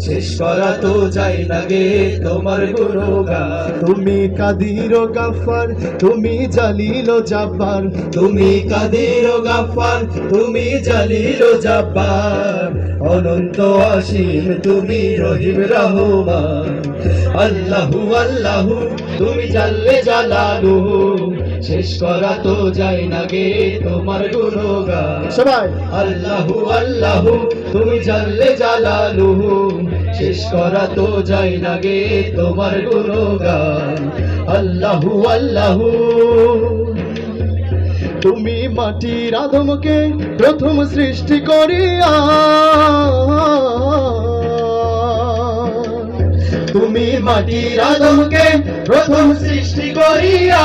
শেষ করা তো যায় না গে তোমার গুণগান। তুমি কাদির গাফার তুমি জালিল জাব্বার। তুমি কাদের গাফার তুমি জালিল জাব্বার। অনন্ত অসীম তুমি রহিম রহমান। আল্লাহু আল্লাহু তুমি জাল্লে জালালু। শেষ করা তো যায় না গে তোমার গুণগান। সবাই। আল্লাহু আল্লাহু তুমি জাল্লে জালালুহু, শেষ করা তো যাই না গে তোমার গুণগান। আল্লাহু আল্লাহু। তুমি মাটির আদমকে প্রথম সৃষ্টি করিয়া, তুমি মাটির আদমকে প্রথম সৃষ্টি করিয়া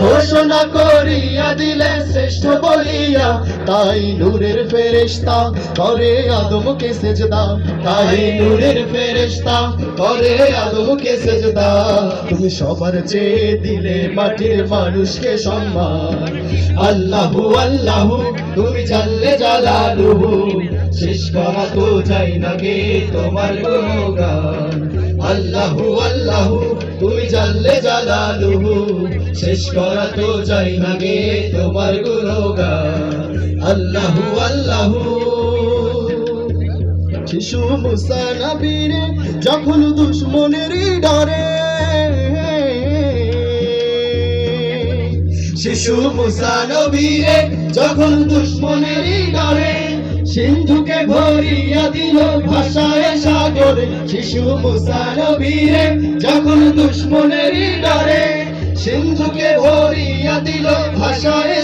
ঘোষণা করিয়া দিলে শ্রেষ্ঠ বলিয়া, তাই নূরের ফেরেশতা করে আদমকে সেজদা, তাই নূরের ফেরেশতা করে আদমকে সেজদা। তুমি সবার চেয়ে দিলে মাটির মানুষকে সম্মান। আল্লাহু আল্লাহু, তুমি জানলে জালালুহু। শেষ করা তো যাই না গে তোমার গুণগান আল্লাহু আল্লাহু, তুমি জানলে জালালুহু, শেষ করা তো যাই না গে তোমার গুণগান। আল্লাহু আল্লাহু। শিশু মুসা নবীরে যখন দুশ্মনের ডরে, শিশু মুসা নবীরে যখন দুশ্মনেরই ডরে সিন্ধুকে ভরিয়া দিল ভাষায় সাগরে। শিশু মুসার বীরে যখন দুশ্মনেরই ডরে, সিন্ধুকে ভরিয়া দিল ভাষায়